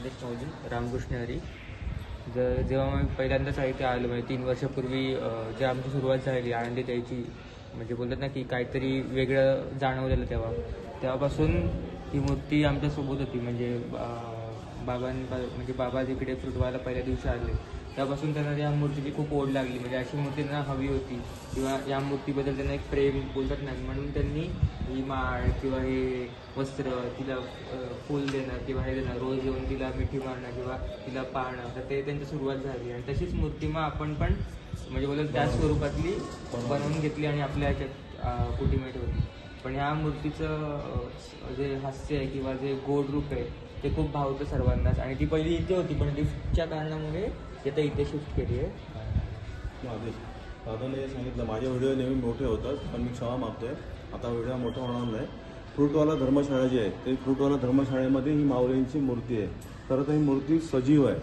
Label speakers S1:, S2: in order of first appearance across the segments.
S1: आदेश मौजून रामकृष्ण हरी. जर जेव्हा मी पहिल्यांदाच साहित्य आलो म्हणजे तीन वर्षापूर्वी जे आमची सुरुवात झाली आनंदी द्यायची म्हणजे बोलतात ना की काहीतरी वेगळं जाणवलेलं तेव्हा. तेव्हापासून ही मूर्ती आमच्यासोबत होती म्हणजे बाबां म्हणजे बाबा जिकडे फुटवायला पहिल्या दिवशी आले. तेव्हापासून त्यांना या मूर्तीची खूप ओढ लागली. म्हणजे अशी मूर्ती त्यांना हवी होती. किंवा या मूर्तीबद्दल त्यांना एक प्रेम बोलतात ना म्हणून त्यांनी ही माळ किंवा हे वस्त्र तिला फूल देणं किंवा हे देणं रोज येऊन तिला मिठी मारणं किंवा तिला पाहणं तर ते त्यांची सुरुवात झाली. आणि तशीच मूर्ती मग आपण पण म्हणजे बोलत त्या स्वरूपातली बनवून घेतली आणि आपल्या ह्याच्यात कुटीमेट होती. पण ह्या मूर्तीचं जे हास्य आहे किंवा जे गोड रूप आहे ते खूप भावतं सर्वांनाच. आणि ती पहिली इथे होती पण लिफ्टच्या कारणामुळे ते आता इथे शिफ्ट केली आहे.
S2: आदेश दादाने सांगितलं. माझे व्हिडिओ नेहमी मोठे होतात पण मी क्षमा मागतोय. आता व्हिडिओ मोठा होणार नाही. फ्रूटवाला धर्मशाळा जी आहे ते फ्रूटवाला धर्मशाळेमध्ये ही माऊलींची मूर्ती आहे. खरं तर ही मूर्ती सजीव आहे.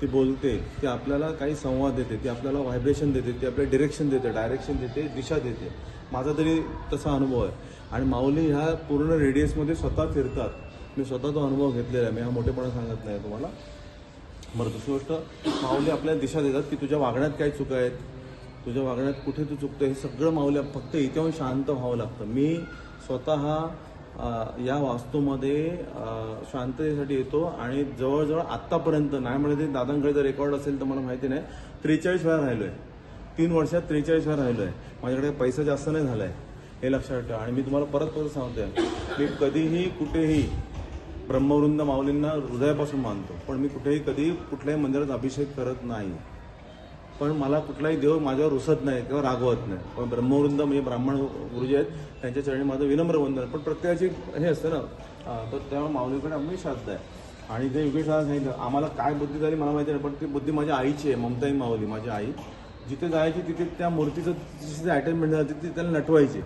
S2: ती बोलते ती आपल्याला काही संवाद देते ती आपल्याला व्हायब्रेशन देते ती आपल्याला डिरेक्शन देते डायरेक्शन देते दिशा देते. माझा तरी तसा अनुभव आहे. आणि माऊली ह्या पूर्ण रेडियसमध्ये स्वतः फिरतात. मी स्वतः तो अनुभव घेतलेला आहे. मी हा मोठेपणा सांगत नाही तुम्हाला. बरं दुसरी गोष्ट माऊली आपल्याला दिशा देतात की तुझ्या वागण्यात काय चुका आहेत? तुझ्या वागण्यात कुठे तू चुकतं हे सगळं माऊली फक्त इथे शांत व्हावं लागतं. मी स्वतः या वास्तूमध्ये शांततेसाठी येतो आणि जवळजवळ आत्तापर्यंत नाही म्हणजे ते दादांकडे जर रेकॉर्ड असेल तर मला माहिती नाही त्रेचाळीस वेळा राहिलो आहे तीन वर्षात त्रेचाळीस वेळा राहिलो आहे माझ्याकडे पैसा जास्त नाही झाला आहे हे लक्षात ठेवा. आणि मी तुम्हाला परत परत सांगतोय. मी कधीही कुठेही ब्रह्मवृंद माऊलींना हृदयापासून मानतो. पण मी कुठेही कधी कुठल्याही मंदिरात अभिषेक करत नाही. पण मला कुठलाही देव माझ्यावर रुसत नाही किंवा रागवत नाही. पण ब्रह्मवृंद म्हणजे ब्राह्मण गुरुजी आहेत त्यांच्या चरणी माझं विनम्र वंदन. पण प्रत्येकाची हे असतं ना तर तेव्हा माऊलीकडे आम्ही श्रद्धा आहे. आणि ते योगेश सांगितलं आम्हाला काय बुद्धी झाली मला माहिती नाही पण ती बुद्धी माझ्या आईची आहे ममताई माऊली माझी आई. जिथे जायची तिथे त्या मूर्तीचं जिथे अटॅचमेंट झालं तिथे त्याला नटवायची.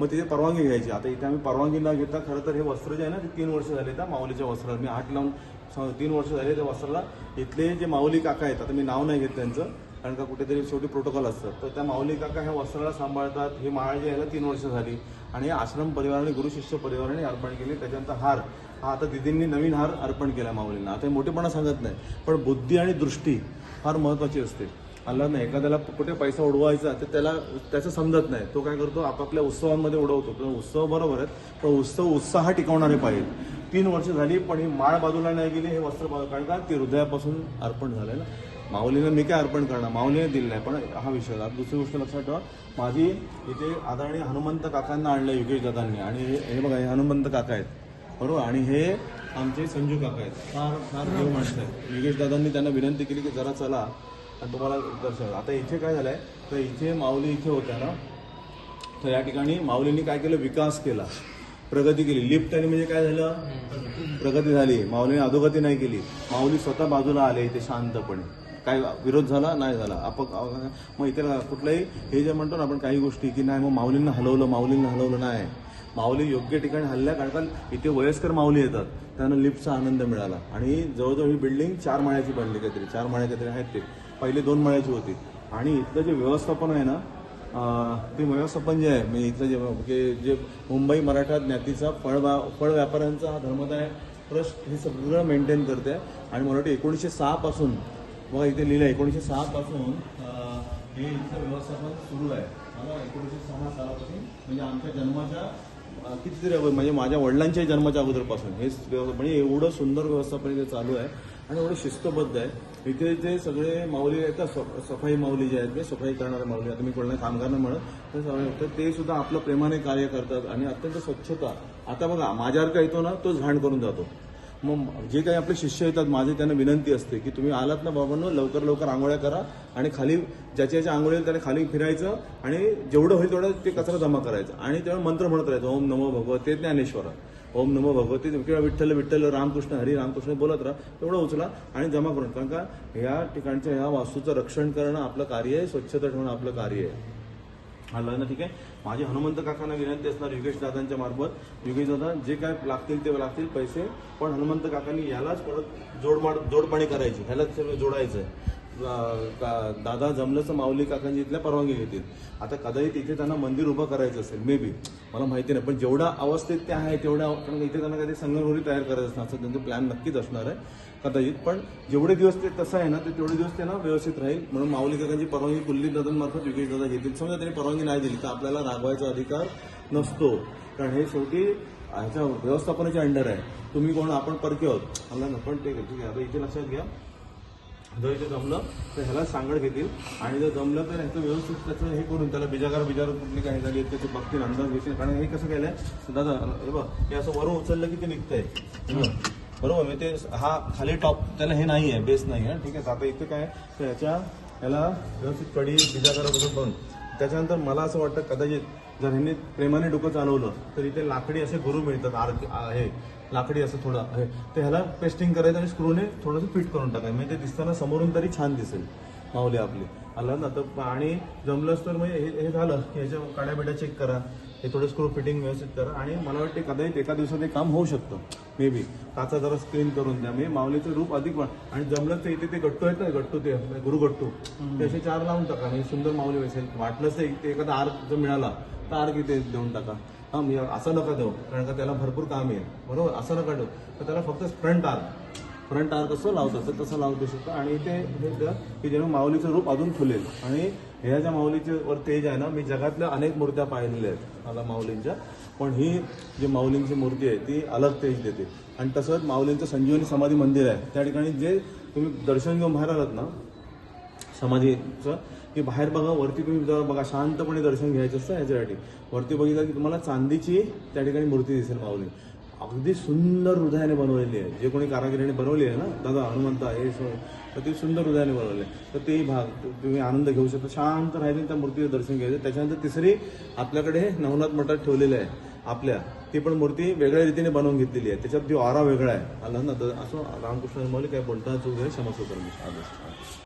S2: मग तिथे परवानगी घ्यायची. आता इथे आम्ही परवानगी न घेता खरं तर हे वस्त्र जे आहे ना ते तीन वर्ष झाले त्या माऊलीच्या वस्त्राला. मी आठ लावून तीन वर्ष झाले त्या वस्त्राला. इथले जे माऊली काका आहेत आता मी नाव नाही घेत त्यांचं कारण का कुठेतरी शेवटी प्रोटोकॉल असतं. तर त्या माऊली काका ह्या वस्त्राला सांभाळतात. ही माळ जी आहे ना तीन वर्ष झाली. आणि आश्रम परिवाराने गुरु शिष्य परिवाराने अर्पण केली. त्याच्यानंतर हार. हा आता दिदींनी नवीन हार अर्पण केला माऊलींना. आता हे मोठेपणा सांगत नाही पण बुद्धी आणि दृष्टी फार महत्त्वाची असते. अल्ला नाही. एखाद्याला कुठे पैसा उडवायचा तर त्याला त्याचं समजत नाही. तो काय करतो आपापल्या उत्सवांमध्ये उडवतो. पण उत्सव बरोबर आहेत पण उत्सव उत्साह टिकवणारे पाहिजे. तीन वर्ष झाली पण ही माळ बाजूला नाही गेली हे वस्त्र कारण का? ते हृदयापासून अर्पण झालंय ना. माऊलीनं मी काय अर्पण करणार? माऊलीने दिलं नाही पण हा विषय आता दुसरी गोष्ट लक्षात ठेवा. माझी इथे आदरणीय हनुमंत काकांना आणलं योगेश दादांनी. आणि हे हे बघा हे हनुमंत काका आहेत. बरोबर? आणि हे आमचे संजू काका आहेत. फार फार देव माणसं आहेत. योगेश दादांनी त्यांना विनंती केली की जरा चला. आणि तुम्हाला दर्शन आता इथे काय झालंय? तर इथे माऊली इथे होत्या ना? तर या ठिकाणी माऊलींनी काय केलं? विकास केला. प्रगती केली. लिफ्ट आणि म्हणजे काय झालं? प्रगती झाली. माऊलीने अधोगती नाही केली. माऊली स्वतः बाजूला आले इथे शांतपणे. काय विरोध झाला? नाही झाला. आपण मग इथे कुठलाही हे जे म्हणतो ना आपण काही गोष्टी की नाही मग माऊलींना हलवलं माऊलींना हलवलं नाही. माऊली योग्य ठिकाणी हल्ल्या कारण का इथे वयस्कर माऊली येतात. त्यांना लिफ्टचा आनंद मिळाला. आणि जवळजवळ ही बिल्डिंग चार माळ्याची बनली काहीतरी. चार माळ्या काहीतरी आहेत ते. पहिले दोन माळ्याची होती. आणि इथलं जे व्यवस्थापन आहे ना ते व्यवस्थापन जे आहे म्हणजे इथलं जे म्हणजे जे मुंबई मराठा ज्ञातीचा फळ फळ व्यापाऱ्यांचा हा धर्मदाय ट्रस्ट हे सगळं मेंटेन करते आणि मला वाटतं एकोणीसशे सहापासून बघा इथे लिहिलं आहे एकोणीसशे सहापासून हे इथलं व्यवस्थापन सुरू आहे. मला एकोणीसशे सहा सालापासून म्हणजे आमच्या जन्माच्या कितीतरी अगोदर म्हणजे माझ्या वडिलांच्या जन्माच्या अगोदरपासून. हे म्हणजे एवढं सुंदर व्यवस्थापन इथे चालू आहे आणि एवढं शिस्तबद्ध आहे. इथे जे सगळे माऊली आहेत का सफाई माऊली जे आहेत ते सफाई करणारे माऊली आता मी कोणाला कामगारांना म्हणत तर सफाई- तर ते सुद्धा आपलं प्रेमाने कार्य करतात आणि अत्यंत स्वच्छता. आता बघा माझ्यासारखा येतो ना तो घाण करून जातो. मग जे काही आपले शिष्य येतात माझी त्यांना विनंती असते की तुम्ही आलात ना बाबांनो लवकर लवकर आंघोळ्या करा आणि खाली ज्याच्या ज्याच्या आंघोळी येईल त्याने खाली फिरायचं आणि जेवढं होईल तेवढं ते कचरा जमा करायचा. आणि तेव्हा मंत्र म्हणत राहायचं ओम नमो भगवते ज्ञानेश्वर ओम नमो भगवते किंवा विठ्ठल विठ्ठल रामकृष्ण हरी रामकृष्ण बोलत राहा तेवढं उचला आणि जमा करून. कारण का ह्या ठिकाणच्या ह्या वास्तूचं रक्षण करणं आपलं कार्य आहे स्वच्छता ठेवणं आपलं कार्य आहे. ना ठीक आहे? माझी हनुमंत काकांना विनंती असणार योगेश दादांच्या मार्फत. योगेश दादा जे काय लागतील ते लागतील पैसे. पण हनुमंत काकांनी यालाच परत जोडमाड जोडपाणी करायची. ह्यालाच सगळं जोडायचं आहे दादा जमलंच माऊली काकांची इथल्या परवानगी घेतील. आता कदाचित इथे त्यांना मंदिर उभं करायचं असेल मे बी मला माहिती नाही पण जेवढ्या अवस्थेत ते आहे तेवढ्या कारण इथे त्यांना काही संगमोरी तयार करायचं असणार असं त्यांचं प्लॅन नक्कीच असणार आहे कदाचित. पण जेवढे दिवस ते तसं आहे ना ते तेवढे दिवस ते ना व्यवस्थित राहील. म्हणून माऊली काकांची परवानगी कुलदीप दादांमार्फत विकेश दादा घेतील. समजा त्यांनी परवानगी नाही दिली तर आपल्याला रागवायचा अधिकार नसतो. कारण हे शेवटी ह्याच्या व्यवस्थापनाच्या अंडर आहे. तुम्ही कोण आपण परके आहोत. मला ना पण ते ठीक आहे. आता इथे लक्षात घ्या. जर इथे जमलं तर ह्याला सांगड घेतील. आणि जर जमलं तर ह्याचं व्यवस्थित त्याचं हे करून त्याला बिजागार बिजार कुठली काही झाली आहेत त्याचे बघतील अंदाज घेतील कारण हे कसं केलंय? दादा हे बघ हे असं वरून उचललं की ते निघतंय. बरोबर? म्हणजे ते हा खाली टॉप त्याला हे नाही आहे बेस नाही आहे ठीक आहे. आता इथे काय? तर ह्याच्या ह्याला व्यवस्थित कडी बिजागारापासून बनून त्याच्यानंतर मला असं वाटतं कदाचित जर ह्यांनी प्रेमाने डोकं चालवलं तर इथे लाकडी असे गुरु मिळतात आर हे. लाकडी असं थोडं आहे. तर ह्याला पेस्टिंग करायचं आणि स्क्रूने थोडंसं फिट करून टाकायचं. म्हणजे ते दिसताना समोरून तरी छान दिसेल. माऊली आपली. आलं ना? तर आणि जमलंच तर म्हणजे हे हे झालं. की ह्याच्या काड्या बिड्या चेक करा. हे थोडं स्क्रू फिटिंग व्यवस्थित करा. आणि मला वाटते कदाचित एका दिवसात हे काम होऊ शकतं. मे बी काचा जरा स्क्रीन करून द्या. म्हणजे माऊलीचं रूप अधिक आणि जमलं तर इथे ते गट्टू आहेत ना? गट्टू ते गुरु गट्टू. ते असे चार लावून टाका. म्हणजे सुंदर माऊली बसेल वाटलंच तर इथे एखादा आर्क जर मिळाला तर आर्क इथे देऊन टाका. हा मी असं नका देऊ. कारण का त्याला भरपूर काम येईल. बरोबर? असं नका देऊ. तर त्याला फक्त फ्रंट आर्क फ्रंट आर्क कसं लावतं तर तसं लावू शकतं. आणि ते की जेव्हा माऊलीचं रूप अजून फुलेल आणि ह्या ज्या माऊलीचे वर तेज आहे ना मी जगातल्या अनेक मूर्त्या पाहिलेल्या आहेत. मला माऊलींच्या. पण ही जी माऊलींची मूर्ती आहे ती अलग तेज देते. आणि तसंच माऊलींचं संजीवनी समाधी मंदिर आहे. त्या ठिकाणी जे तुम्ही दर्शन घेऊन बाहेर आलात ना समाधीचं. की बाहेर बघा वरती तुम्ही जरा बघा शांतपणे दर्शन घ्यायचं असतं ह्याच्यासाठी. वरती बघितलं की तुम्हाला चांदीची त्या ठिकाणी मूर्ती दिसेल माऊली. अगदी सुंदर हृदयाने बनवलेली आहे. जे कोणी कारागिरीने बनवली आहे ना दादा हनुमंता हे सो- तर ती सुंदर हृदयाने बनवले आहे. तर तेही भाग तुम्ही आनंद घेऊ शकता. शांत राहिले त्या मूर्तीचं दर्शन घ्यायचं. त्याच्यानंतर तिसरी आपल्याकडे नवनाथ मठात ठेवलेलं आहे. आपल्या. ती पण मूर्ती वेगळ्या रीतीने बनवून घेतलेली आहे. त्याच्यात ती ऑरा वेगळा आहे. आलं ना तर असं रामकृष्ण मौली काय बोलता वगैरे आहे क्षमा सुपर